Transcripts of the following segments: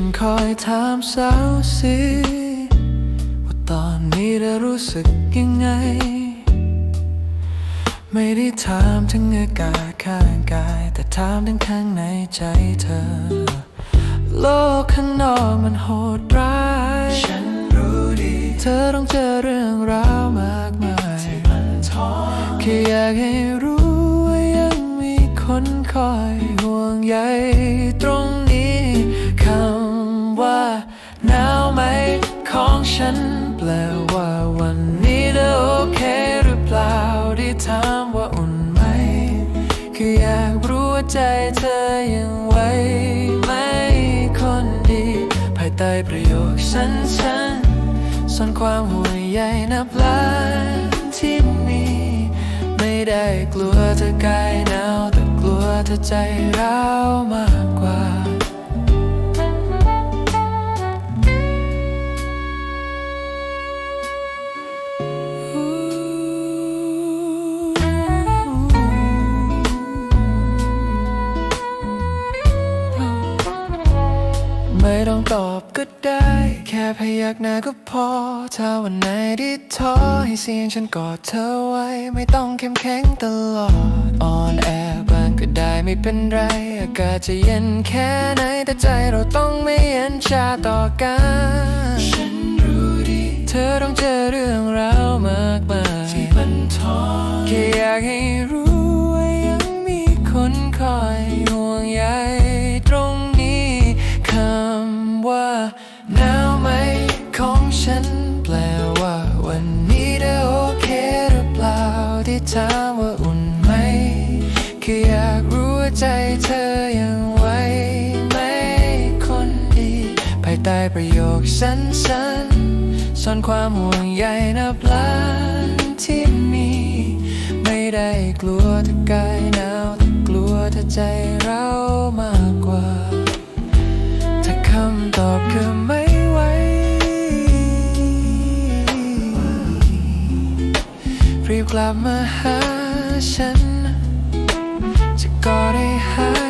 ฉันคอยถามสาวสิว่าตอนนี้เธอรู้สึกยังไง ไม่ได้ถามถึงอากาศข้างกาย แต่ถามถึงข้างในใจเธอ โลกข้างนอกมันโหดร้าย ฉันรู้ดี เธอต้องเจอเรื่องราวมากมายที่มันท้อแค่อยากให้รู้ว่ายังมีคนคอยห่วงใย ฉันแปลว่าวันนี้เธอโอเคหรือเปล่าที่ถามว่าอุ่นไหม คืออยากรู้ว่าใจเธอยังไหวไหมคนดี ภายใต้ประโยคสั้นๆซ่อนความห่วงใยนับล้านที่มีไม่ได้กลัวเธอกายหนาวแต่กลัวเธอใจร้าวมากกว่า ได้ แค่พยักหน้าก็พอ ถ้าวันไหนที่ท้อให้เสียงฉันกอดเธอไว้ ไม่ต้องเข้มแข็งตลอด อ่อนแอบ้างก็ได้ไม่เป็นไร อากาศจะเย็นแค่ไหน แต่ใจเราต้องไม่เย็นชาต่อกันฉันรู้ดี เธอต้องเจอเรื่องราวมากมายที่บันทอนแค่อยากให้รู้ว่ายังมีคนคอยห่วงใย ถามว่าอุ่นไหมแค่อยากรู้ว่าใจเธอยังไหวไหมคนดีภายใต้ประโยคสั้นๆซ่อนความห่วงใยนับล้านที่มี ไม่ได้กลัวถ้ากายหนาวแต่กลัวถ้าใจเรา กลับมาหาฉัน จะก็ได้หาย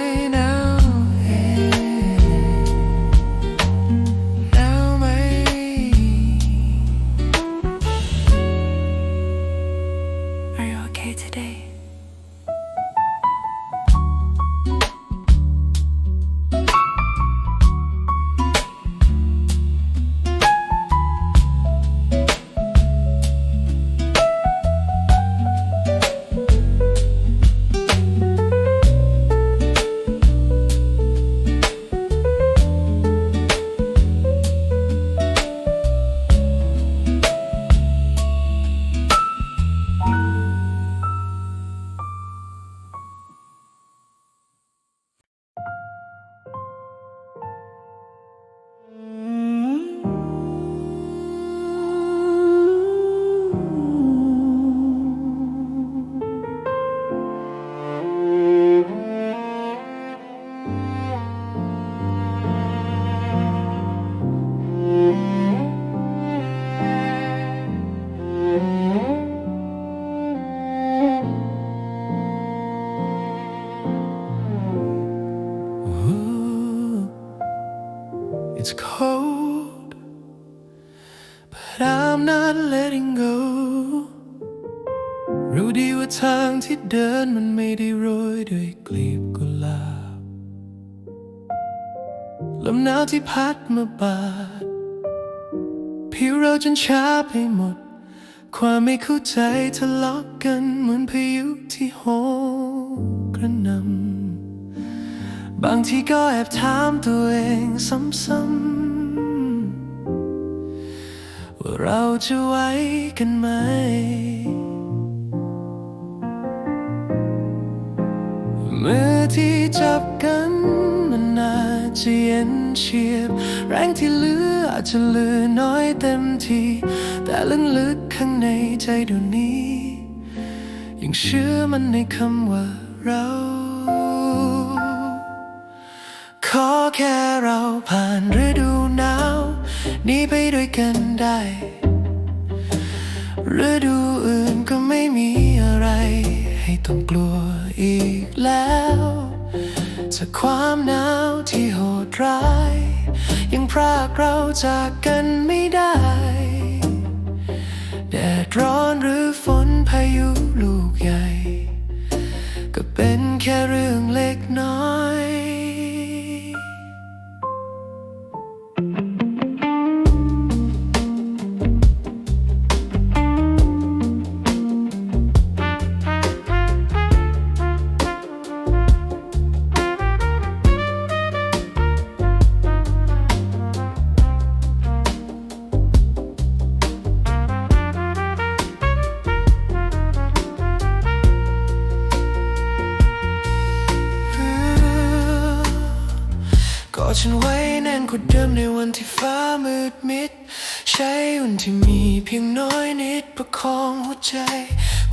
ที่พัดมาบาดผิวเราจนชาไปหมด ความไม่เข้าใจทะเลาะกันเหมือนพายุที่โหมกระหนำบางทีก็แอบถามตัวเองซ้ำๆว่าเราจะไว้กันไหมเมื่อที่จับกัน จะเย็นเฉียบ แรงที่เหลืออาจจะเหลือน้อยเต็มทีแต่ลึกๆข้างในใจเดี๋ยวนี้ ยังเชื่อมันในคำว่าเรา ขอแค่เราผ่านฤดูหนาวนี้ไปด้วยกันได้ฤดูอื่นก็ไม่มีอะไร ให้ต้องกลัวอีกแล้ว จากความหนาวที่โหดร้าย ยังพรากเราจากกันไม่ได้ แดดร้อนหรือฝนพายุลูกใหญ่ ก็เป็นแค่เรื่องเล็กน้อย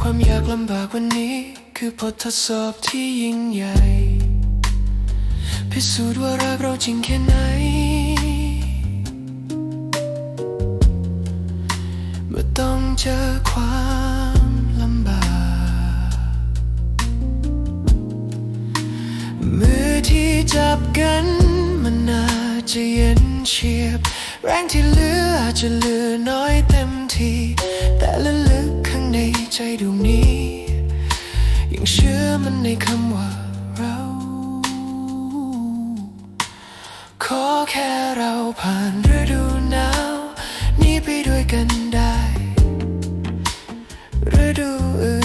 ความยากลำบากวันนี้ คือบททดสอบที่ยิ่งใหญ่ พิสูจน์ว่ารักเราจริงแค่ไหน เมื่อต้องเจอความลำบากมือที่จับกันมันน่าจะเย็นเฉียบ แรงที่เหลืออาจจะเหลือน้อยเต็มที แต่ลึกๆ ในใจดวงนี้ ยังเชื่อมันในคำว่าเรา ขอแค่เราผ่านฤดูหนาว นี้ไปด้วยกันได้ฤดูอื่น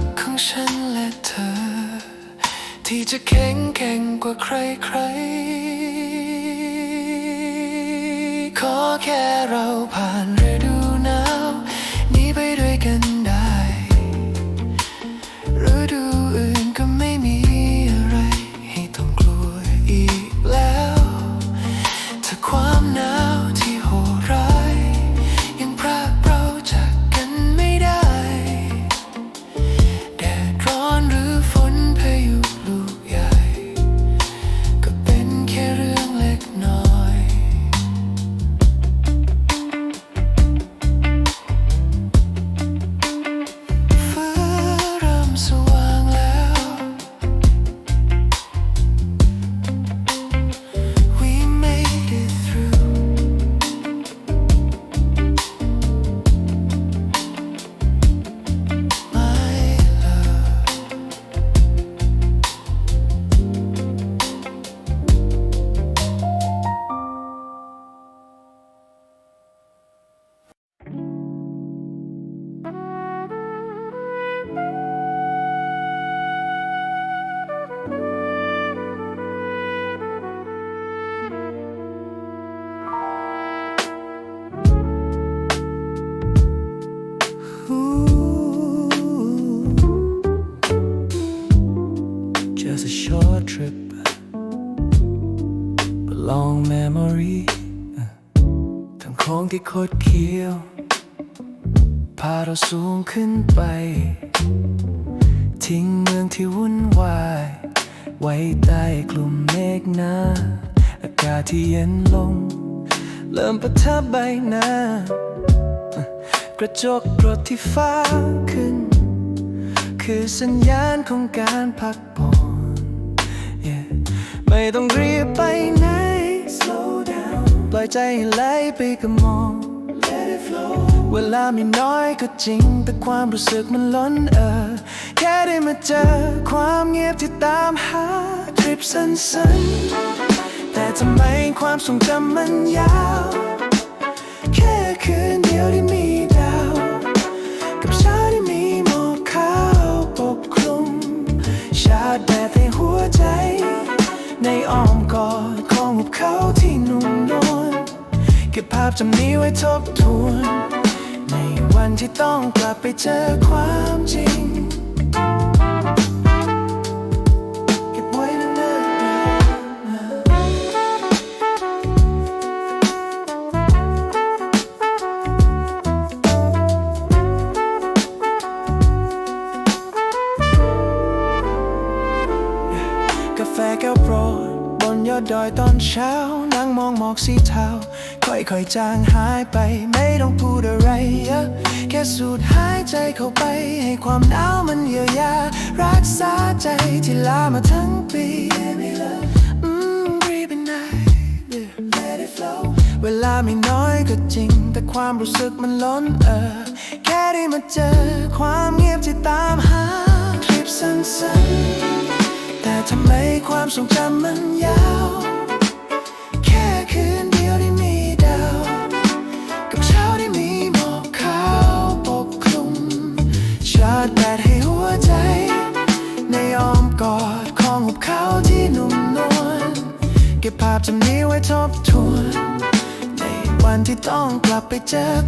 กของฉันและเธอ ที่จะแข็งแกร่งกว่าใครใครๆขอแค่เราผ่าน งที่คดเคี้ยว พาเราสูงขึ้นไป ทิ้งเมืองที่วุ่นวาย ไว้ใต้กลุ่มเมฆหนาอากาศที่เย็นลง เริ่มประทับใบหน้ากระจกรถที่ฟ้าขึ้น คือสัญญาณของการพักผ่อน Yeah ไม่ต้องรีบไปไหน ปล่อยใจให้ไหลไปกับมอง Let it flow เวลามีน้อยก็จริง แต่ความรู้สึกมันล้นเออ แค่ได้มาเจอความเงียบที่ตามหาทริปสั้นๆ แต่ทำไมความทรงจำมันยาว แค่คืนเดียวที่มี จำนี้ไว้ทบทวน ในวันที่ต้องกลับไปเจอความจริงกาแฟแก้วโปรดบนยอดดอยตอนเช้านั่งมองหมอกสีเทา ค่อยๆจางหายไป ไม่ต้องพูดอะไรเยอะแค่สูดหายใจเข้าไป ให้ความหนาวมันเยียวยา รักษาใจที่ลามาทั้งปีเวลาไม่น้อยก็จริง แต่ความรู้สึกมันล้นเออ แค่ได้มาเจอความเงียบที่ตามหาคลิปสั้นๆ แต่ทำไมความทรงจำมันยาว ก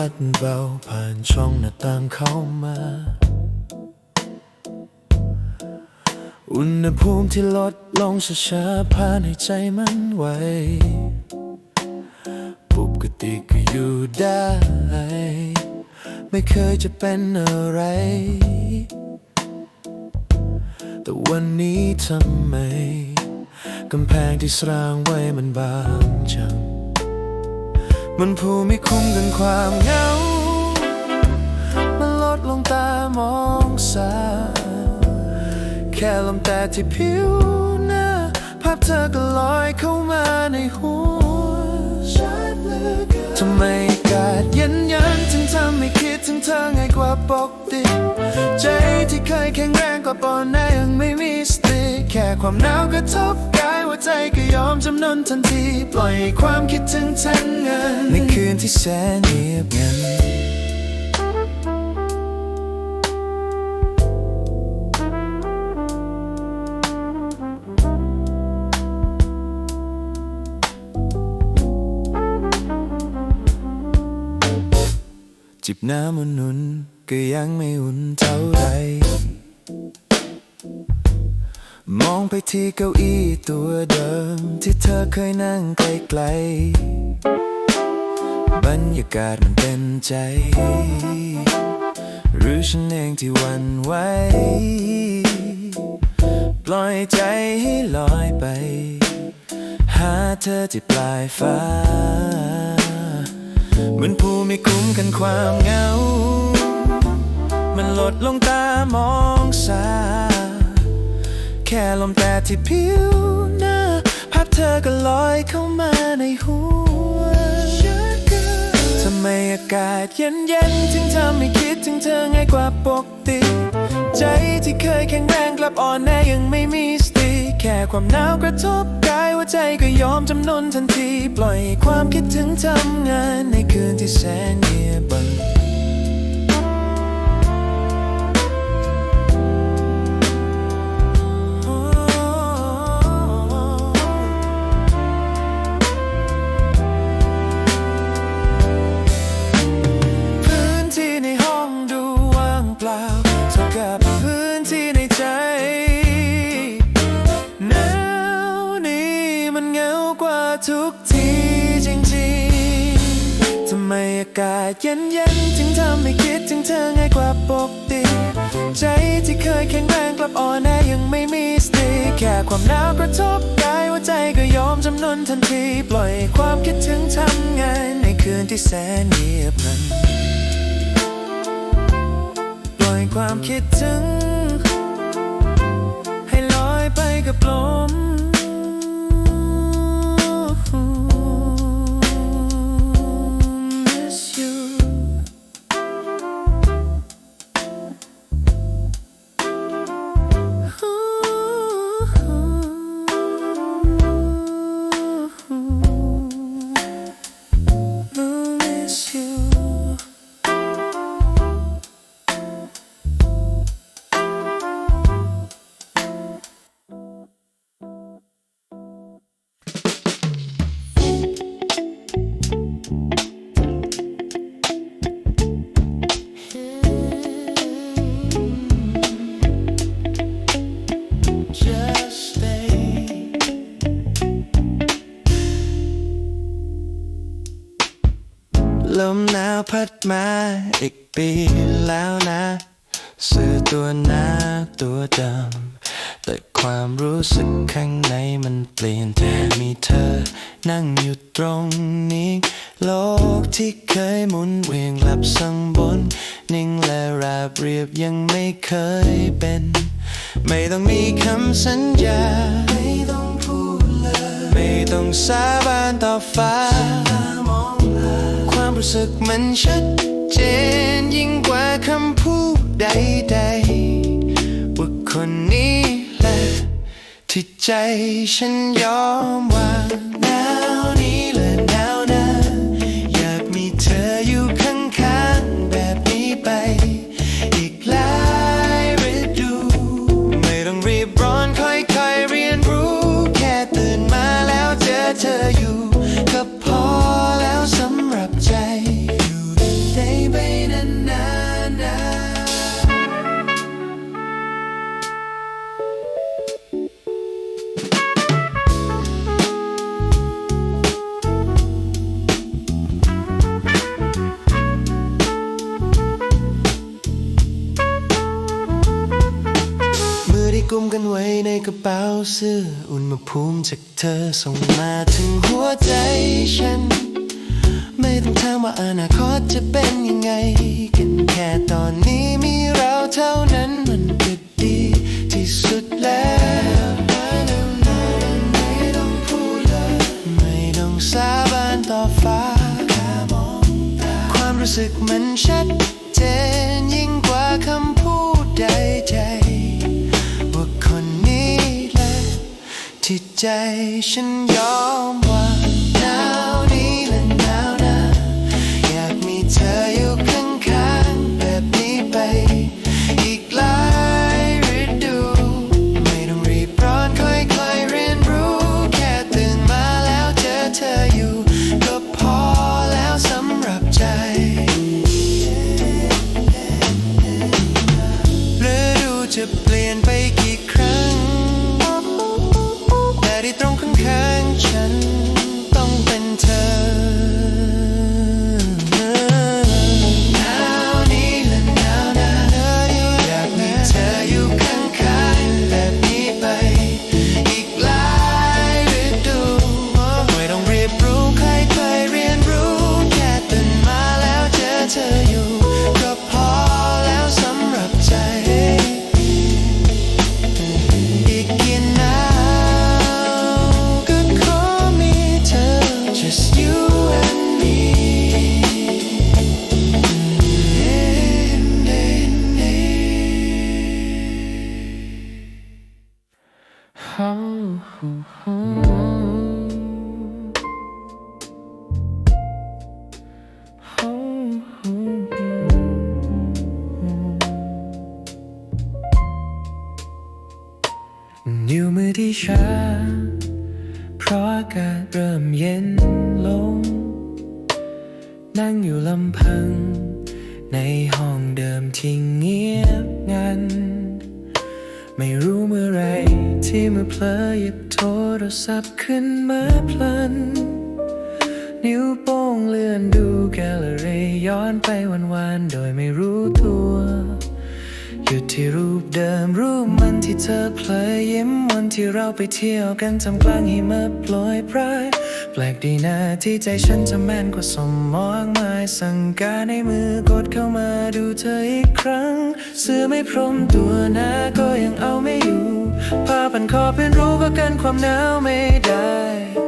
พัดเบาผ่านช่องหน้าต่างเข้ามา อุณหภูมิที่ลดลงช้าๆผ่านให้ใจมันไหวปกติก็อยู่ได้ ไม่เคยจะเป็นอะไร แต่วันนี้ทำไม กำแพงที่สร้างไว้มันบางจัง มันผูไม่คุ้มกันความเหงา มันลดลงตามองสา แค่ลมแต่ที่ผิวหน้า ภาพเธอก็ลอยเข้ามาในหัวทำไมอากาศเย็นยันถึงทำให้คิดถึงเธอง่ายกว่าปกติใจที่เคยแข็งแรงกว่าปอนแน่ยังไม่มีสติ แค่ความหนาวกระทบก วใจก็ยอมจำนนทันที ปล่อยความคิดถึงทั้งเงิน ในคืนที่แสนเงียบงันจิบน้ำอุ่นๆก็ยังไม่อุ่นเท่าไร มองไปที่เก้าอี้ตัวเดิม ที่เธอเคยนั่งไกลๆบรรยากาศมันเป็นใจ หรือฉันเองที่หวันไหวปล่อยใจให้ลอยไป หาเธอที่ปลายฟ้า เหมือนผู้ไม่คุ้มกันความเหงา มันลดลงตามองสา แค่ลมแต่ที่ผิวหน้าภาพเธอก็ลอยเข้ามาในหัวทำไมอากาศเย็นเย็นๆถึงทำให้คิดถึงเธอง่ายกว่าปกติ ใจที่เคยแข็งแรงกลับอ่อนแอยังไม่มีสติ แค่ความหนาวกระทบกายหัวใจก็ยอมจำนนทันที ปล่อยความคิดถึงทำงานในคืนที่แสนเงียบากาศเย็นเย็นๆถึงทำให้คิดถึงเธอง่ายกว่าปกติ ใจที่เคยแข็งแรงกลับอ่อนแอยังไม่มีสติ แค่ความหนาวกระทบกายหัวใจก็ยอมจำนนทันที ปล่อยความคิดถึงทำงานในคืนที่แสนเงียบงัน ปล่อยความคิดถึง ให้ลอยไปกับลม ปีแล้วนะสื้อตัวหน้าตัวดำแต่ความรู้สึกข้างในมันเปลี่ยนแต่มีเธอ นั่งอยู่ตรงนี้ โลกที่เคยหมุนเวียงหลับสังบน นิ่งและราบเรียบยังไม่เคยเป็น ไม่ต้องมีคำสัญญา ไม่ต้องพูดเลย ไม่ต้องสาบานต่อฟ้า ความรู้สึกมันชัด เจนยิ่งกว่าคำพูดใดๆว่าคนนี้แหละที่ใจฉันยอมวางแล้วนี้และ เสื้ออุณหภูมิจากเธอส่งมาถึงหัวใจฉัน ไม่ต้องถามว่าอนาคตจะเป็นยังไง กันแค่ตอนนี้มีเราเท่านั้นมันก็ดีที่สุดแล้วไม่ต้องพูดเลยไม่ต้องสาบานต่อฟ้า ความรู้สึกมันชัดเจน ใจฉันยอม นิ้ เที่ยวกันทำกลางหิมะโปรยปลาย แปลกดีนะที่ใจฉันจะแม่นกว่าสมองหมายสั่งการในมือกดเข้ามาดูเธออีกครั้ง เสื้อไม่พรมตัวหน้าก็ยังเอาไม่อยู่ผ้าพันคอเป็นรู้ก็กันความหนาวไม่ได้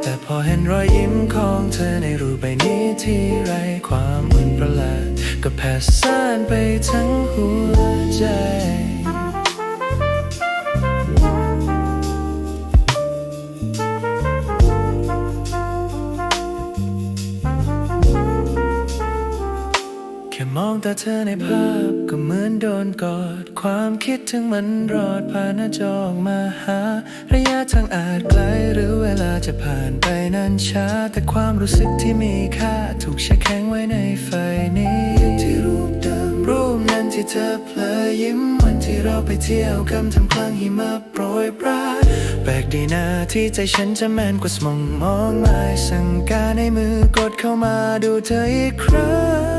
แต่พอเห็นรอยยิ้มของเธอในรูปใบนี้ที่ไรความอุ่นประหลาดก็แผ่ซ่านไปทั้งหัวใจ มองตาเธอในภาพก็เหมือนโดนกอด ความคิดถึงมันรอดผ่านหน้าจอมาหา ระยะทางอาจไกลหรือเวลาจะผ่านไปนั้นช้า แต่ความรู้สึกที่มีค่า ถูกแช่แข็งไว้ในไฟนี้ที่รูปเดิมรูปนั้นที่เธอเพลยยิ้มวันที่เราไปเที่ยวกำทำกลางหิมะโปรยปลายแปลกดีนะที่ใจฉันจะแมนกว่าสมองมองหมายสั่งการในมือกดเข้ามาดูเธออีกครั้ง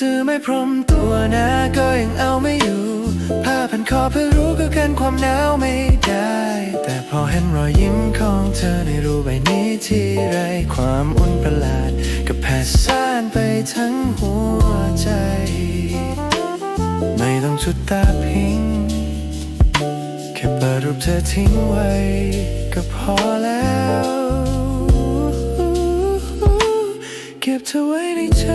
ซื้อไม่พรมตัวนะก็ยังเอาไม่อยู่ผ้าพันคอเพื่อรู้ก็กันความหนาวไม่ได้ แต่พอเห็นรอยยิ้มของเธอในรูปใบนี้ที่ไรความอุ่นประหลาดก็แผ่ซ่านไปทั้งหัวใจ ไม่ต้องชุดตาพิงแค่เปิดรูปเธอทิ้งไว้ ก็พอแล้ว เก็บเธอไว้ในใจ